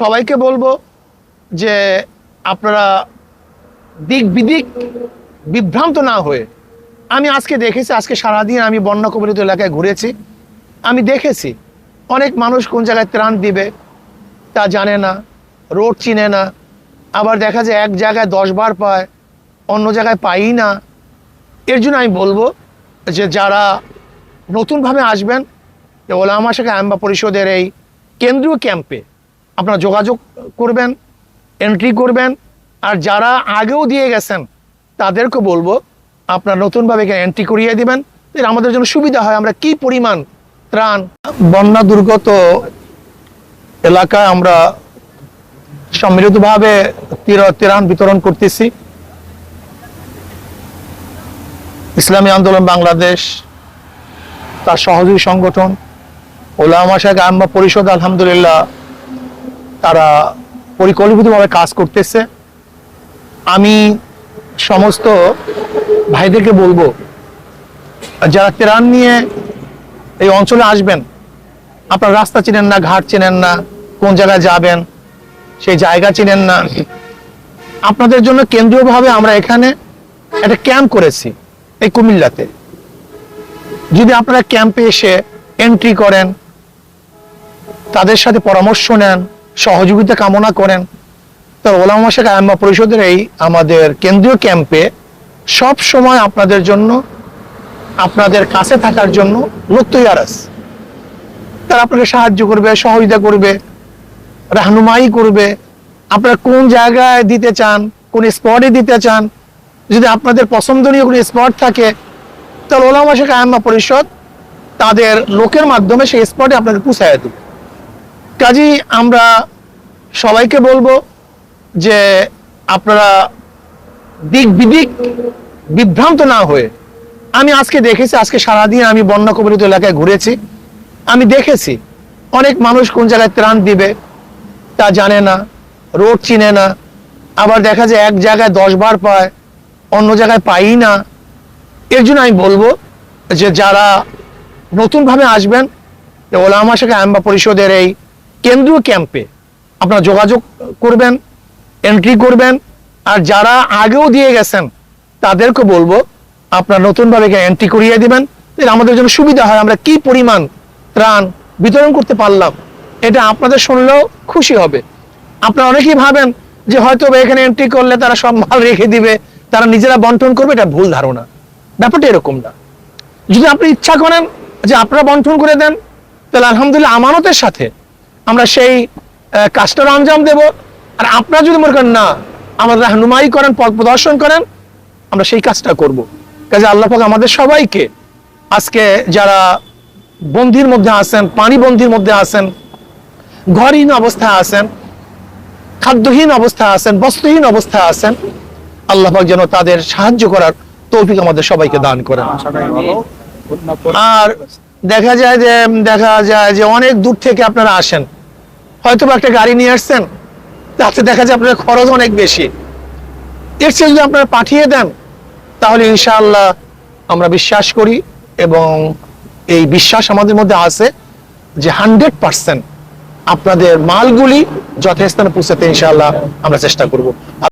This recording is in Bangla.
সবাইকে বলব যে আপনারা দিক বিদিক বিভ্রান্ত না হয়ে, আমি আজকে দেখেছি, আজকে সারাদিন আমি বন্যা কবলিত এলাকায় ঘুরেছি, আমি দেখেছি অনেক মানুষ কোন জায়গায় ত্রাণ দিবে তা জানে না, রোড চিনে না, আবার দেখা যায় এক জায়গায় দশ বার পায়, অন্য জায়গায় পাই না। এর জন্য আমি বলব যে যারা নতুনভাবে আসবেন ওলামা শেখ আম্বা পরিষদের এই কেন্দ্রীয় ক্যাম্পে আপনারা যোগাযোগ করবেন এন্ট্রি করবেন, আর যারা আগেও দিয়ে গেছেন, তাদেরকে বলব, আপনারা নতুনভাবে এন্ট্রি করিয়ে দিবেন আমাদের জন্য সুবিধা হয়, আমরা কি পরিমাণ ত্রাণ। বন্যা দুর্গত এলাকায় আমরা সম্মিলিতভাবে তীর- ত্রাণ বিতরণ করতেছি। ইসলামী আন্দোলন বাংলাদেশ, তার সহযোগী সংগঠন, ওলামা শেখ আম্মা পরিষদ, আলহামদুলিল্লাহ তারা পরিকল্পিতভাবে কাজ করতেছে। আমি সমস্ত ভাইদেরকে বলব, যারা ত্রাণ নিয়ে এই অঞ্চলে আসবেন, আপনার রাস্তা চিনেন না, ঘাট চিনেন না, কোন জায়গায় যাবেন, সেই জায়গা চিনেন না। আপনাদের জন্য কেন্দ্রীয়ভাবে আমরা এখানে একটা ক্যাম্প করেছি এই কুমিল্লাতে। যদি আপনারা ক্যাম্পে এসে এন্ট্রি করেন, তাদের সাথে পরামর্শ নেন সহযোগিতা কামনা করেন। তো ওলামা শেখ আয়াম্মা পরিষদের এই আমাদের কেন্দ্রীয় ক্যাম্পে সব সময় আপনাদের জন্য, আপনাদের কাছে থাকার জন্য লোক আছে। তারা আপনাকে সাহায্য করবে, সহযোগিতা করবে, রাহনুমাই করবে। আপনারা কোন জায়গায় দিতে চান, কোন স্পটে দিতে চান, যদি আপনাদের পছন্দনীয় কোনো স্পট থাকে, তাহলে ওলামা শেখ আয়াম্মা পরিষদ তাদের লোকের মাধ্যমে সেই স্পটে আপনাদের পুষায় দেবে। কাজী আমরা সবাইকে বলব যে আপনারা দিক বিদিক বিভ্রান্ত না হয়ে, আমি আজকে দেখেছি, আজকে সারাদিন আমি বন্যা এলাকায় ঘুরেছি। আমি দেখেছি, অনেক মানুষ কোন জায়গায় ত্রাণ দিবে তা জানে না রোড চিনে না। আবার দেখা যায় এক জায়গায় দশ বার পায়, অন্য জায়গায় পাই না। এর জন্য আমি বলব যে যারা নতুনভাবে আসবেন, যে ওলামা শেখ আম্বা পরিষদের এই কেন্দ্রীয় ক্যাম্পে আপনারা যোগাযোগ করবেন এন্ট্রি করবেন, আর যারা আগেও দিয়ে গেছেন, তাদেরকে বলব, আপনারা নতুনভাবে এন্ট্রি করিয়ে দিবেন। আমাদের জন্য সুবিধা হয়, আমরা কি পরিমাণ ত্রাণ বিতরণ করতে পারলাম, এটা আপনাদের শুনলেও খুশি হবে। আপনারা অনেকেই ভাবেন যে হয়তো এখানে এন্ট্রি করলে তারা সব মাল রেখে দিবে, তারা নিজেরা বন্টন করবে, এটা ভুল ধারণা। ব্যাপারটা এরকম না। যদি আপনি ইচ্ছা করেন যে আপনারা বন্টন করে দেন, তাহলে আলহামদুলিল্লাহ আমানতের সাথে আমরা সেই কাজটার আঞ্জাম দেব। আর আপনারা যদি মনে করেন, না, আমাদের রাহনুমাই করেন, পথ প্রদর্শন করেন, আমরা সেই কাজটা করব। কাজে আল্লাহ পাক আমাদের সবাইকে আজকে যারা বন্দির মধ্যে আছেন, পানি বন্দির মধ্যে আছেন, ঘরহীন অবস্থায় আছেন, খাদ্যহীন অবস্থায় আছেন, বস্ত্রহীন অবস্থায় আছেন, আল্লাহ পাক যেন তাদের সাহায্য করার তৌফিক আমাদের সবাইকে দান করেন। আর দেখা যায় যে, দেখা যায় যে অনেক দূর থেকে আপনারা আসেন। হয়তো একটা গাড়ি নিয়ে আসছেন তাতে দেখা যায় আপনার খরচ অনেক বেশি। এর চেয়ে যদি আপনারা পাঠিয়ে দেন, তাহলে ইনশাআল্লাহ আমরা বিশ্বাস করি এবং এই বিশ্বাস আমাদের মধ্যে আছে যে হান্ড্রেড পার্সেন্ট আপনাদের মালগুলি যথাস্থানে পৌঁছাতে ইনশাআল্লাহ আমরা চেষ্টা করব।